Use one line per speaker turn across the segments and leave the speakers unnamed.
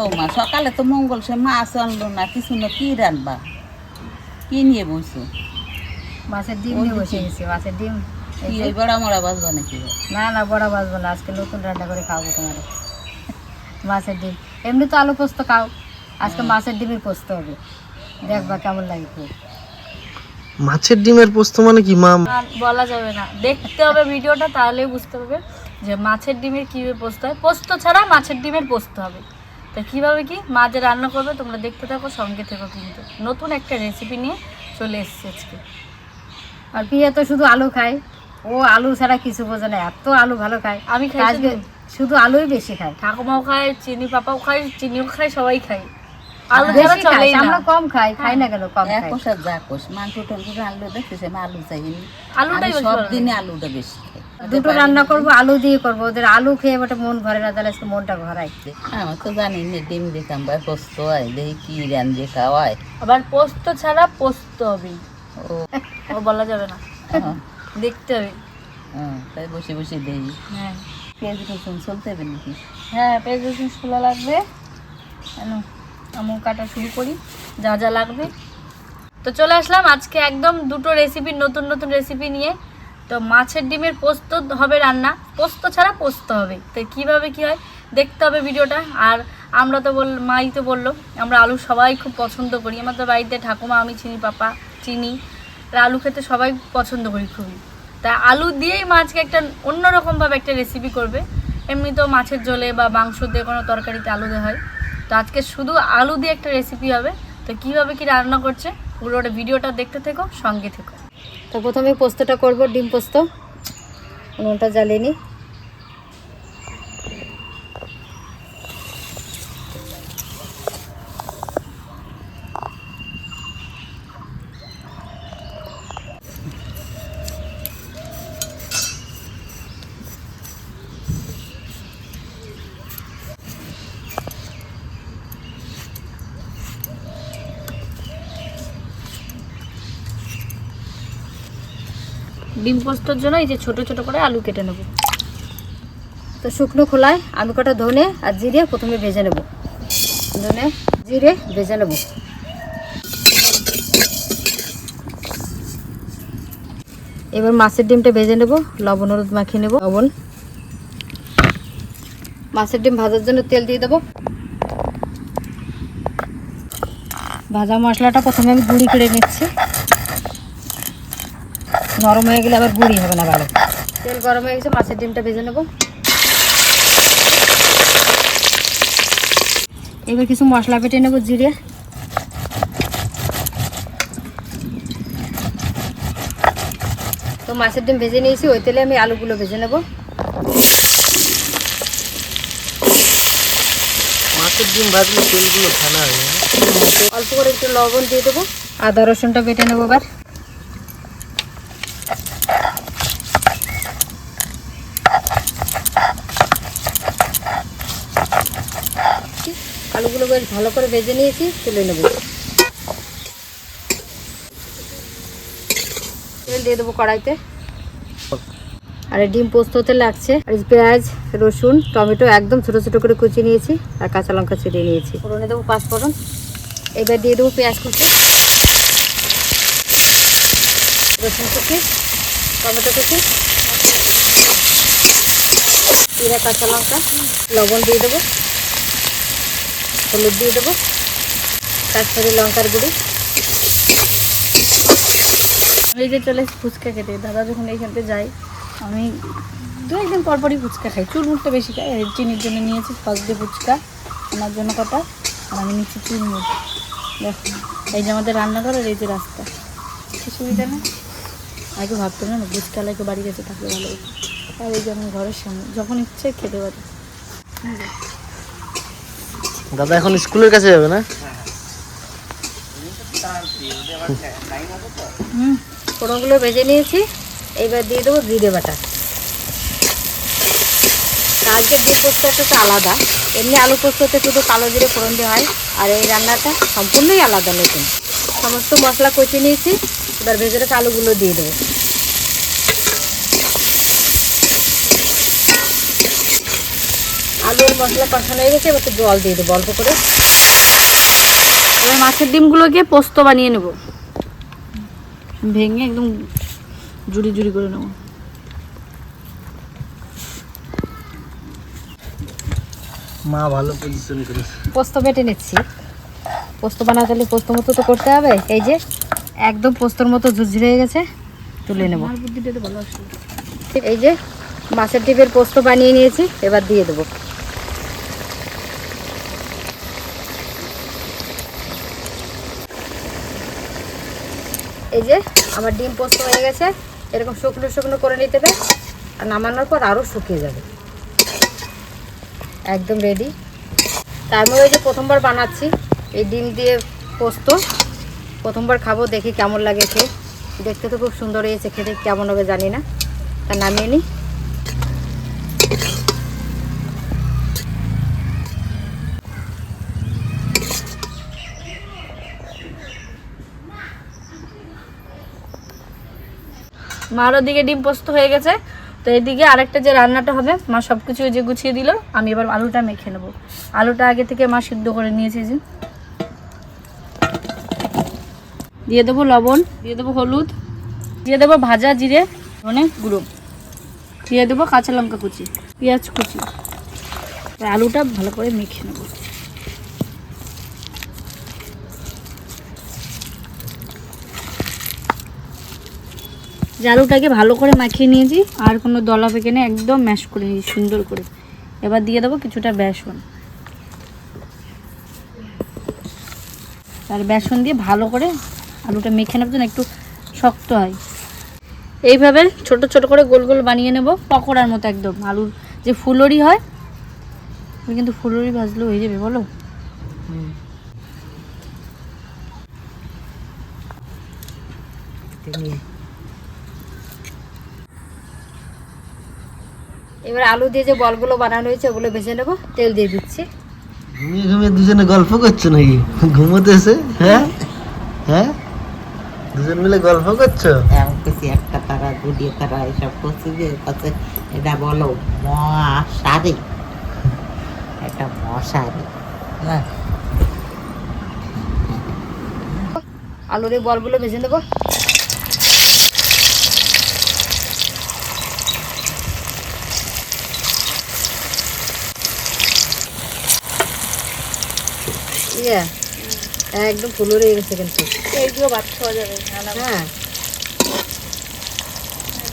বৌমা সকালে তো মঙ্গল সে মাছ আনলো না কিছু না কি রানবা কি নিয়ে বসো
মাছের ডিম নিয়ে বসে
কি?
গেছি মাছের ডিম। এই
কি ওই বড়া মরা বাজবা নাকি?
না না বড়া বাজবো না আজকে নতুন রান্না করে খাওয়াবো তোমার মাছের ডিম। এমনি তো আলু পোস্ত খাও আজকে মাছের ডিমের পোস্ত হবে। দেখবা কেমন লাগে খুব
মাছের ডিমের পোস্ত মানে কি মা?
বলা যাবে না। দেখতে হবে ভিডিওটা তাহলেই বুঝতে পারবে যে মাছের ডিমের কীভাবে পোস্ত হয়। পোস্ত ছাড়া মাছের ডিমের পোস্ত হবে। তো কীভাবে কি? মা যে রান্না করবে তোমরা দেখতে থাকো সঙ্গে থেকো কিন্তু। নতুন একটা রেসিপি নিয়ে চলে এসেছে আজকে।
আর পিয়া তো শুধু আলু খায়। ও আলু ছাড়া কিছু বোঝে না এত আলু ভালো খায়।
আমি খাই
আজকে
শুধু।
আলুই বেশি খায়।
ঠাকুমাও খায় চিনি পাপাও খায় চিনিও খায় সবাই খায়। আলু ছাড়া চলেই না।
আমরা কম খাই খাই না কেন কম
এক
খাই।
কোষ আর যা কোষ মাংস টাংস আনলো দেখতেছে আমি আলু চাইনি।
আলুটাই বেশি
সব দিনে আলুটা বেশি
দুটো রান্না করব আলু দিয়ে করব ওদের আলু খেয়ে ওটা মন ভরে না তাহলে আজকে মনটা ভরাই।
আমার তো জানি না ডিম দেখাম বা পোস্ত হয় দেখি কি রান দিয়ে খাওয়ায়
আবার পোস্ত ছাড়া পোস্ত হবে
ও।
ও বলা যাবে না।
হ্যাঁ,
দেখতে হবে।
হ্যাঁ, তাই বসে বসে দেই
হ্যাঁ।
পেঁয়াজ রসুন চলতে হবে নাকি?
হ্যাঁ পেঁয়াজ রসুন খোলা লাগবে। কেন আমি কাটা শুরু করি, যা যা লাগবে। তো চলে আসলাম আজকে একদম দুটো রেসিপি নতুন নতুন রেসিপি নিয়ে। তো মাছের ডিমের পোস্ত হবে রান্না। পোস্ত ছাড়া পোস্ত হবে। তো কীভাবে কি হয়, দেখতে হবে ভিডিওটা। আর আমরা তো বল, মাই তো বলল, আমরা আলু সবাই খুব পছন্দ করি। আমাদের বাড়িতে ঠাকুমা, আমি চিনি, পাপা চিনি। আর আলু খেতে সবাই পছন্দ করি খুবই। তা আলু দিয়েই মাছকে একটা অন্যরকমভাবে একটা রেসিপি করবে। এমনি তো মাছের ঝোলে বা মাংস দিয়ে কোনো তরকারিতে আলু দেওয়া হয়। তো আজকে শুধু আলু দিয়ে একটা রেসিপি হবে। তো কীভাবে কি রান্না করছে পুরোটা ভিডিওটা দেখতে থেকো, সঙ্গে থেকো।
তো প্রথমে পোস্তটা করব, ডিম পোস্ত। উনুনটা জ্বালিয়ে নিই
ডিম পোস্তর জন্য এই যে ছোট ছোট করে আলু কেটে নেব।
তো শুকনো খোলায় আলু কটা ধনে আর জিরে প্রথমে ভেজে নেব। ধনে, জিরে ভেজে নেব। এবার মাছের ডিমটা ভেজে নেব, লবণ হলুদ মাখিয়ে নেব। লবণ। মাছের ডিম ভাজার জন্য তেল দিয়ে দেবো। ভাজা মশলাটা প্রথমে আমি গুঁড়ি করে নিচ্ছি। নরম হয়ে গেলে আবার গুঁড়ি হবে না ভালো। তেল গরম হয়ে গেছে মাছের ডিমটা ভেজে নেব। এবার কিছু মশলা বেটে নেব জিরে। তো মাছের ডিম ভেজে নিয়েছি ওই তেলে আমি আলুগুলো ভেজে নেব।
মাছের ডিম ভাজলে তেলগুলো হয়ে
অল্প করে একটু লবণ দিয়ে দেবো আদা রসুনটা বেটে নেব এবার। আলুগুলো বেশ ভালো করে ভেজে নিয়েছি, তুলে নেব। তেল দিয়ে দেবো কড়াইতে। আর ডিম পোস্ততে লাগছে। আর পেঁয়াজ, রসুন, টমেটো একদম ছোটো ছোটো করে কুচি নিয়েছি, আর কাঁচা লঙ্কা ছিটিয়ে নিয়েছি। ফোড়নে দেবো পাঁচ ফোড়ন। এবার দিয়ে দেবো পেঁয়াজ কুচি। রসুন কুচি, টমেটো কুচি। জিরা, কাঁচা লঙ্কা। লবণ দিয়ে দেবো। হলুদ দিয়ে দেবো। কাশ্মীরি লঙ্কার গুঁড়ি।
এই যে চলে ফুচকা খেতে। দাদা যখন এইখান যাই আমি দু একদিন পর পরই ফুচকা খাই। চুরমুড়টা বেশি খাই। আর চিনির জন্য নিয়েছি ফার্স্ট ডে ফুচকা, আমার জন্য কটা। আর আমি নিচ্ছি চুরমুড় দেখো, এই যে আমাদের রান্নাঘরের এই যে রাস্তা। কি সুবিধা না? আগে ভাবতাম না ফুচকা লাগে বাড়ি গেছে থাকলে ভালো আর এই যে আমি ঘরের সামনে, যখন ইচ্ছে খেতে পারি।
দাদা এখন স্কুলের কাছে যাবে না?
হুম,
ফোড়নগুলো ভেজে নিয়েছি। এবার দিয়ে দেবো জিরে বাটা। আজকে ডিম পোস্তটা তো আলাদা। এমনি আলু পোস্ততে শুধু কালো জিরে, ফোড়ন দেওয়া হয়। আর এই রান্নাটা সম্পূর্ণই আলাদা নতুন। সমস্ত মশলা কচি নিয়েছি। এবার ভেজে রাখা আলুগুলো দিয়ে দেবো। আলুর মশলা কষানো হয়ে গেছে এবার তো জল দিয়ে দেবো অল্প করে।
এবার মাছের ডিমগুলোকে পোস্ত বানিয়ে নেব। ভেঙে একদম জুড়ি জুড়ি করে নেব।
মা ভালো পজিশন করেছে।
পোস্ত বেটে নিচ্ছি। পোস্ত বানাতে হলে পোস্ত মতো তো করতে হবে। এই যে একদম পোস্তর মতো ঝুরঝুরে হয়ে গেছে তুলে নেব। এই যে মাছের ডিমের পোস্ত বানিয়ে নিয়েছি এবার দিয়ে দেবো। এই যে আমার ডিম পোস্ত হয়ে গেছে, এরকম শুকনো শুকনো করে নিতে হবে, আর নামানোর পর আরও শুকিয়ে যাবে। একদম রেডি তার মধ্যে যে প্রথমবার বানাচ্ছি, এই ডিম দিয়ে পোস্ত। প্রথমবার খাব, দেখি কেমন লাগে খেয়ে। দেখতে তো খুব সুন্দর হয়েছে, খেতে কেমন হবে জানি না। তা নামিয়ে নিই।
মার ওদিকে ডিম পোস্ত হয়ে গেছে। তো এদিকে আরেকটা যে রান্নাটা হবে, মা সব কিছু যে গুছিয়ে দিল। আমি এবার আলুটা মেখে নেব। আলুটা আগে থেকে মা সিদ্ধ করে নিয়েছে যে। দিয়ে দেবো লবণ, দিয়ে দেবো হলুদ, দিয়ে দেবো ভাজা জিরে, ধনে গুঁড়ো, দিয়ে দেবো কাঁচা লঙ্কা কুচি, পেঁয়াজ কুচি। আলুটা ভালো করে মেখে নেব। আলুটাকে ভালো করে মাখিয়ে নিয়েছি, আর কোনো দলা পেকে নেই, একদম ম্যাশ করে নিয়েছি, সুন্দর করে। এবার দিয়ে দেবো কিছুটা বেসন। আর বেসন দিয়ে ভালো করে আলুটা মেখে নেব যেন একটু শক্ত হয়। এইভাবে ছোট ছোট করে গোল গোল বানিয়ে নেব, পকোড়ার মতো একদম। আলুর যে ফুলরি হয়, ওই কিন্তু ফুলরি ভাজলেও হয়ে যাবে, বলো?
এবার আলু দিয়ে যে বলগুলো বানানো হয়েছে ওগুলো ভেজে নেব তেল দিয়ে দিচ্ছি।
ঘুমিয়ে ঘুমিয়ে দুজনে গল্প করছ নাকি? ঘুমোতেছে হ্যাঁ? হ্যাঁ? দুজন মিলে গল্প করছ?
কিছু একটা তারা দুটিয়ে তারা এসব করছে যে কাছে এটা বলো মশারি? এটা মশারি। হ্যাঁ।
আলুর এই বলগুলো ভেজে নেব। ইয়ে। একদম ফুলো রয়ে গেছে কিন্তু।
এইগুলো ভাত খাওয়া যাবে
হ্যাঁ।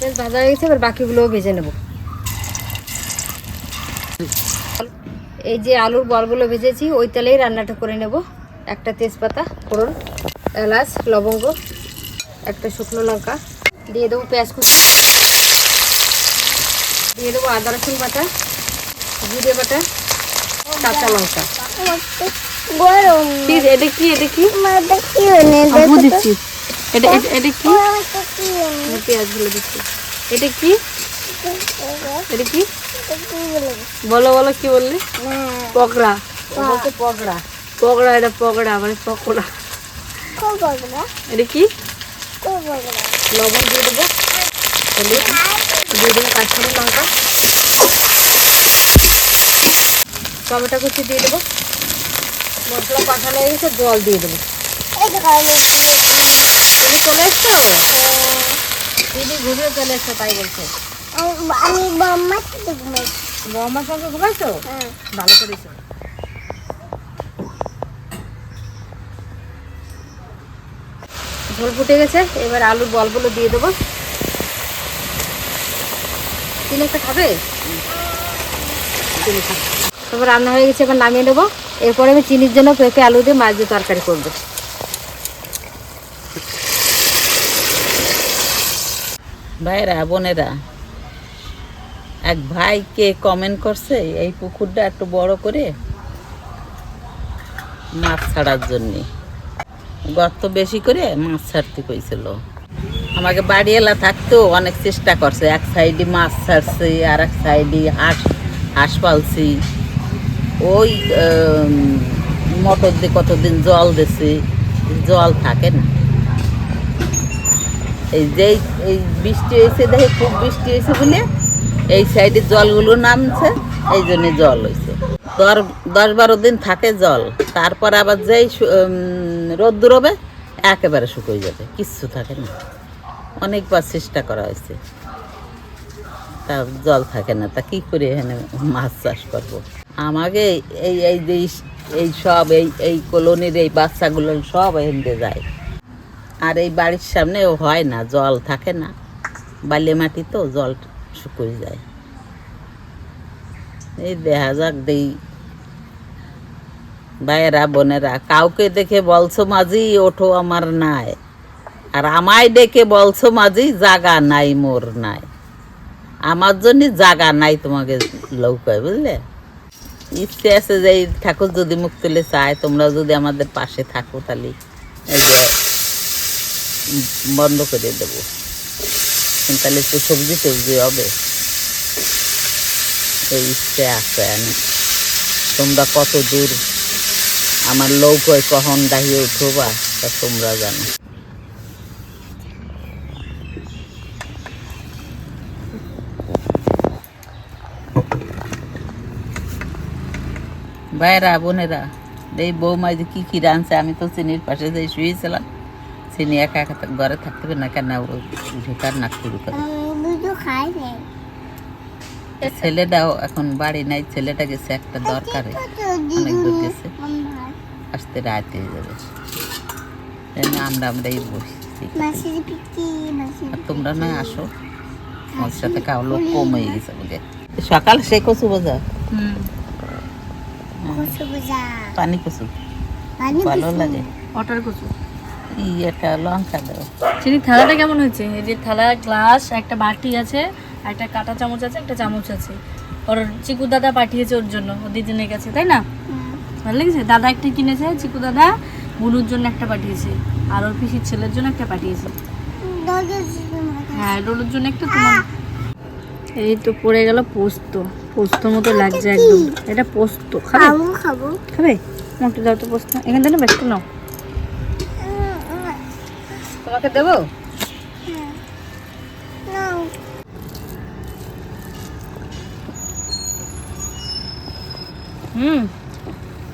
বেশ ভাজা হয়ে গেছে এবার বাকিগুলোও ভেজে নেব। এই যে আলুর বলগুলো ভেজেছি ওই তেলেই রান্নাটা করে নেব। একটা তেজপাতা ফোড়ন এলাচ লবঙ্গ একটা শুকনো লঙ্কা। দিয়ে দেবো পেঁয়াজ কুচি। দিয়ে দেবো আদা রসুন বাটা জিরে বাটা কাঁচা লঙ্কা।
কি রে, এটা কি এটা কি আপু দিচ্ছি। এটা এটা- এটা কি?
আমি পেঁয়াজগুলো দিচ্ছি।
এটা কি? এটা কি? বলো বলো কি বললি? পকড়া।
বলতে পকড়া।
পকড়া এটা পকড়া মানে পকোড়া। এটা কি?
লবণ দিয়ে দেবো। দিয়ে দেবো লঙ্কা। টমেটো কুচি দিয়ে দেবো। মশলা কষানো হয়ে গেছে জল দিয়ে দেবো। তুমি চলে এসছো? দিদি ঘুরে চলে এসছো তাই বলছো।
আমি বাম্মার সাথে
সঙ্গে ঘুমাইছো? ভালো করেছ। ঝোল ফুটে গেছে এবার আলুর বলগুলো দিয়ে দেবো। চিনি একটা খাবে? খা তারপর রান্না হয়ে গেছে এবার নামিয়ে নেব এরপরে আমি চিনির জন্য পেঁপে আলু দিয়ে মাছ দিয়ে তরকারি করব।
ভাইরা, বোনেরা, এক ভাইকে কমেন্ট করছে, এই পুকুরটা একটু বড় করে মাছ ছাড়ার জন্যে। গর্ত বেশি করে মাছ ছাড়তে কইছিল। আমাকে বাড়িওয়ালা থাকতেও অনেক চেষ্টা করছে, এক সাইডে মাছ ছাড়ছে আর এক সাইডে হাঁস হাঁস পালছি। ওই মোটর দিয়ে কতদিন জল দিছে, জল থাকে না। এই যেই এই বৃষ্টি হয়েছে, দেখে খুব বৃষ্টি হয়েছে বলে এই সাইডে জলগুলো নামছে, এই জন্যে জল হয়েছে। দর দশ বারো দিন থাকে জল, তারপর আবার যেই রোদ্দুর হবে, একেবারে শুকিয়ে যাবে, কিচ্ছু থাকে না। অনেকবার চেষ্টা করা হয়েছে। তা জল থাকে না, তা কি করে এখানে মাছ চাষ করব। আমাকে এই এই ইস- এই সব, এই এই কলোনির এই বাচ্চাগুলো সব এখানে যায়। আর এই বাড়ির সামনে হয় না, জল থাকে না। বালি মাটি তো জল শুকিয়ে যায়। এই দেখা যাক দেই। ভাইয়েরা, বোনেরা, কাউকে দেখে বলছো মাঝি, ওঠো আমার নাই। আর আমায় ডেকে বলছো মাঝি, জাগা নাই, মোর নাই। আমার জন্য জাগা নাই তোমাকে লৌকায় বুঝলে? ইচ্ছে আছে যে, ঠাকুর যদি মুখ তুলে চায় তোমরা যদি আমাদের পাশে থাকো তাহলে এই যে বন্ধ করে দেবো। তাহলে একটু সবজি টবজি হবে। এই ইচ্ছে আছে আমি। তোমরা কত দূর? আমার লৌকয় কখন দাহিয়ে উঠবা তা তোমরা জানো। ভাইরা বোনেরা, এই বৌমা যে কী কী রাঁধছে, আমি তো চিনির পাশে যাই শুয়েছিলাম চিনি একা একা ঘরে থাকতে পারে না, কেন ঢেকার নাক শুরু করে। ছেলেটাও এখন বাড়ি নাই, ছেলেটা গেছে একটা দরকারে, অনেক দূর গেছে। আসতে রাত হয়ে যাবে। আমরা আমরাই বসছি। তোমরা না আসো আমার সাথে কাউ লোক কম হয়ে গেছে বুঝে সকাল সে কচু বাজার। পানি কচু। ভালো লাগে।
অটার কচু।
ই একটা লঙ্কা দাও।
চিনি থালাটা কেমন হয়েছে? এই যে থালা গ্লাস একটা বাটি আছে আর একটা কাঁটা চামচ আছে একটা চামচ আছে। ওর চিকু দাদা পাঠিয়েছে ওর জন্য ও দিদিনের কাছে তাই না? ভালো লেগেছে? দাদা একটা কিনেছে চিকু দাদা বুনুর জন্য একটা পাঠিয়েছে আর ওর পিসির ছেলের জন্য একটা পাঠিয়েছে। হ্যাঁ ডোলোর জন্য একটা তোমার এই তো পড়ে গেল পোস্ত। পোস্তর মতো লাগছে একদম। এটা পোস্ত। খাবে?
খাব খাব।
মোটে দাও তো পোস্ত। এখান থেকে ব্যস্ত নাও।
তোমাকে দেবো?
হুম।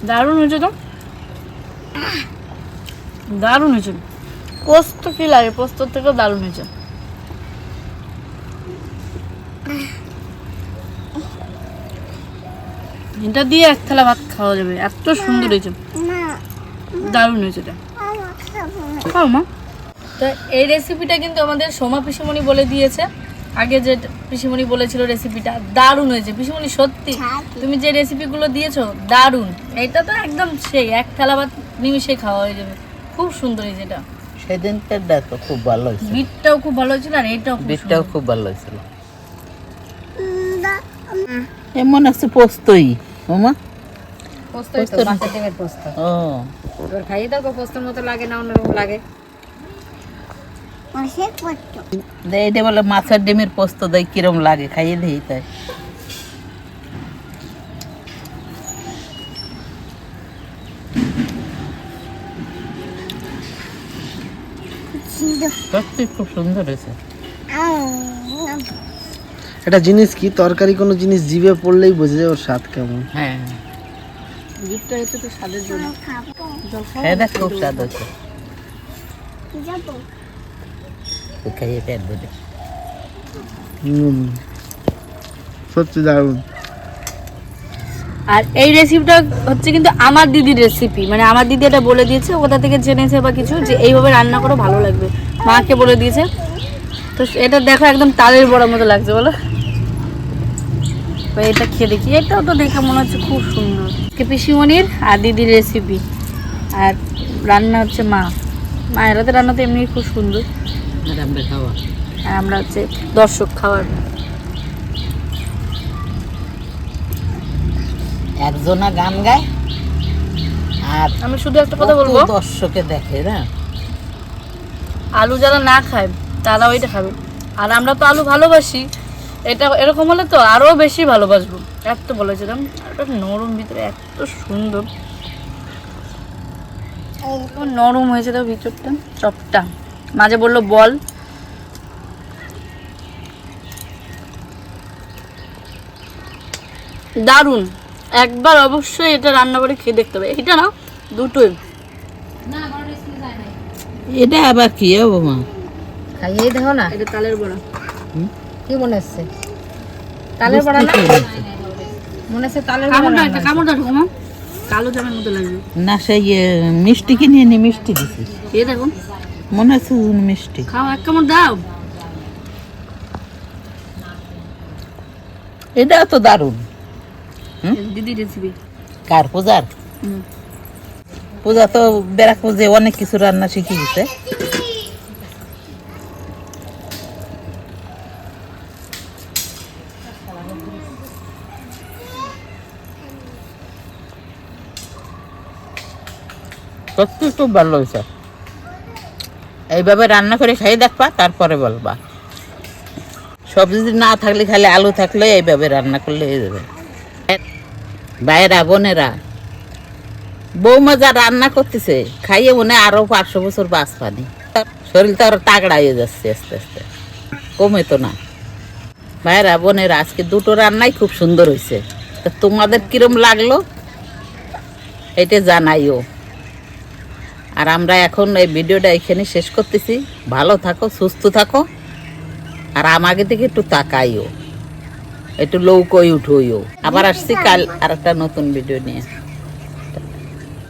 দারুণ হয়েছে তো। দারুণ হয়েছে। পোস্ত কি লাগে? পোস্তর থেকেও দারুণ হয়েছে। এটা দিয়ে এক থালা ভাত খাওয়া যাবে। এত সুন্দর হয়েছে। দারুণ হয়েছে এটা। খাও মা। তো এই রেসিপিটা কিন্তু আমাদের সোমা পিসিমণি বলে দিয়েছে। আগে যে পিসিমণি বলেছিল রেসিপিটা দারুণ হয়েছে। পিসিমণি সত্যি। তুমি যে রেসিপিগুলো দিয়েছ দারুণ। এটা তো একদম সেই এক থালা ভাত নিমিশে খাওয়া হয়ে যাবে। খুব সুন্দর হয়েছে এটা।
সেদিনকার তো খুব ভালো হয়েছে
বিটটাও খুব ভালো হয়েছিল আর এটাও খুব
বিটটাও খুব ভালো হয়েছিল। এমন আছে পোস্তই। ওমা
পোস্ত মাছের ডিমের পোস্ত।
ও।
এবার খাইয়ে দাও গো, পোস্তর মতো লাগে না অন্যরকম লাগে।
মাসের পত্র
দে এটা বলে মাছের ডিমের পোস্ত দেয় কিরম লাগে খাইয়ে দিই তাই। সত্যি খুব সুন্দর হয়েছে।
একটা জিনিস কি? তরকারি কোনো জিনিস জিভে পড়লেই বোঝা যায় ওর স্বাদ কেমন।
হ্যাঁ।
বিটটা হচ্ছে তো স্বাদের জন্য।
আমি খাব।
জল খাও?
খেয়ে দেখ খুব স্বাদ হয়েছে খাইয়ে পেট ভরে
সত্যি দারুণ।
আর এই রেসিপিটা হচ্ছে কিন্তু আমার দিদির রেসিপি মানে আমার দিদি এটা বলে দিয়েছে কোথা থেকে জেনেছে বা কিছু যে এইভাবে রান্না করো ভালো লাগবে। মাকে বলে দিয়েছে। তো এটা দেখো একদম তালের বড়ার মতো লাগছে বলো। তো এটা খেয়ে দেখি। এটাও তো দেখে মনে হচ্ছে খুব সুন্দর। কে পিসিমণির আর দিদির রেসিপি আর রান্না হচ্ছে মা। মায়ের হাতে রান্না তো এমনি খুব সুন্দর।
আর আমরা খাওয়া।
আর আমরা হচ্ছে দর্শক খাওয়ার।
একজনা গান গায় আর
আমি শুধু একটা কথা বলব।
দর্শকে দেখে না?
আলু যারা না খায় তারা ওইটা খাবে। আর আমরা তো আলু ভালোবাসি। এটা এরকম হলে তো আরও বেশি ভালোবাসবো। এত বলেছিলাম আর এটা নরম ভিতরে এত সুন্দর। নরম হয়েছে তো ভিতরটা চপটা। মাঝে বলল বল। দারুণ। একবার অবশ্যই এটা রান্না করে খেয়ে দেখতে হবে। এটা না দুটোই
এটা আবার কি হব মা
খাইয়ে দেখো না।
এটা তালের বড়া।
কি মনে হচ্ছে? তালের বড়া না? মনে হচ্ছে তালের বড়া
কামড় দাও
রান্না
একটা কামড় দাও ঠাকুমা। কালো জামের মতো লাগবে।
না সেই মিষ্টি কিনে এনে মিষ্টি দিছিস।
এই দেখুন
মনে হচ্ছে মিষ্টি।
খাও এক কামড় দাও।
এটা তো দারুণ।
দিদি রেসিপি
কার পূজার? পূজা তো বেড়াক পুজে অনেক কিছু রান্না শিখে গেছে সত্যি খুব ভালো হয়েছে। এইভাবে রান্না করে খাই, দেখবা, তারপরে বলবা। সবজি না থাকলে খালি আলু থাকলে এইভাবে রান্না করলে হয়ে যাবে। ভাইয়েরা, বোনেরা, বৌমা যা রান্না করতেছে, খাইয়ে মনে হয় আরও পাঁচশো বছর বাস পানি শরীর তো আরও তাগড়া হয়ে যাচ্ছে আস্তে আস্তে। কমে তো না। ভাইয়েরা, বোনেরা, আজকে দুটো রান্নাই খুব সুন্দর হয়েছে। তা তোমাদের কিরম লাগল? এটা জানাইও। আর আমরা এখন এই ভিডিওটা এখানে শেষ করতেছি। ভালো থাকো, সুস্থ থাকো। আর আমাকে থেকে একটু তাকাইও, একটু লৌকই উঠোইও আবার আসছি কাল আর একটা নতুন ভিডিও নিয়ে।